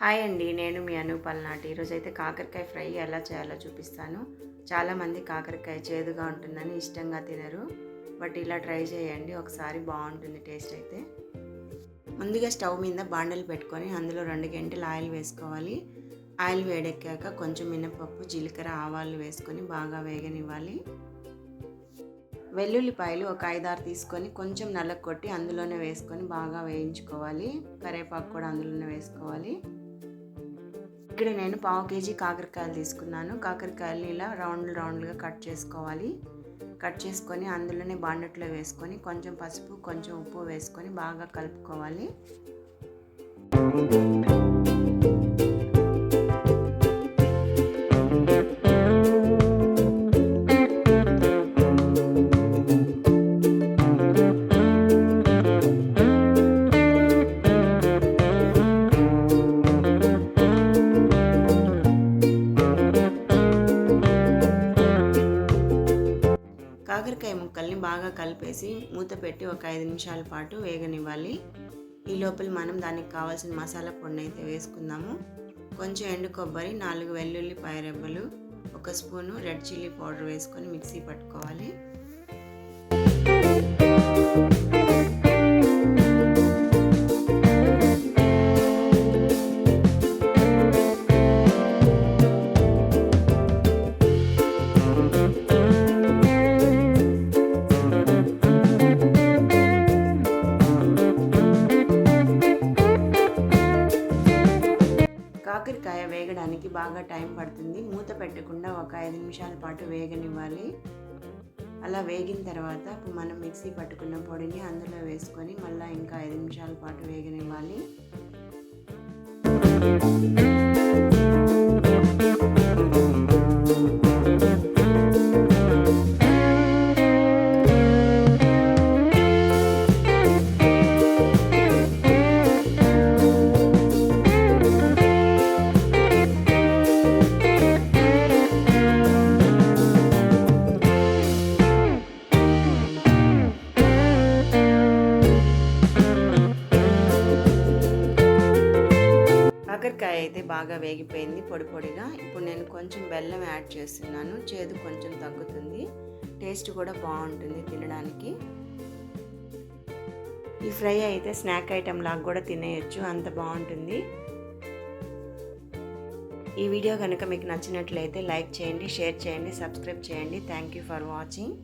Hi అండి నేను మీ అను పల్నాటి. ఈరోజు అయితే కాకరకాయ ఫ్రై ఎలా చేయాలో చూపిస్తాను. చాలామంది కాకరకాయ చేదుగా ఉంటుందని ఇష్టంగా తినరు. బట్ ఇలా ట్రై చేయండి ఒకసారి బాగుంటుంది టేస్ట్ అయితే. ముందుగా స్టవ్ మీద బాండలు పెట్టుకొని అందులో రెండు గంటలు ఆయిల్ వేసుకోవాలి. ఆయిల్ వేడెక్కాక కొంచెం మినపప్పు జీలకర్ర ఆవాలు వేసుకొని బాగా వేగనివ్వాలి. వెల్లుల్లిపాయలు ఒక ఐదారు తీసుకొని కొంచెం నల్లగ కొట్టి అందులోనే వేసుకొని బాగా వేయించుకోవాలి. కరివేపాకు కూడా అందులోనే వేసుకోవాలి. ఇక్కడ నేను పావు కేజీ కాకరకాయలు తీసుకున్నాను. కాకరకాయలు ఇలా రౌండ్ రౌండ్గా కట్ చేసుకోవాలి. కట్ చేసుకొని అందులోనే బాండట్లో వేసుకొని కొంచెం పసుపు కొంచెం ఉప్పు వేసుకొని బాగా కలుపుకోవాలి. కాకరకాయ ముక్కల్ని బాగా కలిపేసి మూత పెట్టి ఒక ఐదు నిమిషాల పాటు వేగనివ్వాలి. ఈ లోపల మనం దానికి కావాల్సిన మసాలా పొడిని అయితే వేసుకుందాము. కొంచెం ఎండు కొబ్బరి నాలుగు వెల్లుల్లి రెబ్బలు ఒక స్పూను రెడ్ చిల్లీ పౌడర్ వేసుకొని మిక్సీ పట్టుకోవాలి. వేగడానికి బాగా టైం పడుతుంది. మూత పెట్టకుండా ఒక ఐదు నిమిషాల పాటు వేగనివ్వాలి. అలా వేగిన తర్వాత మనం మిక్సీ పట్టుకున్న పొడిని అందులో వేసుకొని మళ్ళీ ఇంకా ఐదు నిమిషాల పాటు వేగనివ్వాలి. కాకరకాయ అయితే బాగా వేగిపోయింది పొడి పొడిగా. ఇప్పుడు నేను కొంచెం బెల్లం యాడ్ చేస్తున్నాను. చేదు కొంచెం తగ్గుతుంది. టేస్ట్ కూడా బాగుంటుంది తినడానికి. ఈ ఫ్రై అయితే స్నాక్ ఐటెం లాగా కూడా తినేయచ్చు. అంత బాగుంటుంది. ఈ వీడియో కనుక మీకు నచ్చినట్లయితే లైక్ చేయండి షేర్ చేయండి సబ్స్క్రైబ్ చేయండి. Thank you for watching.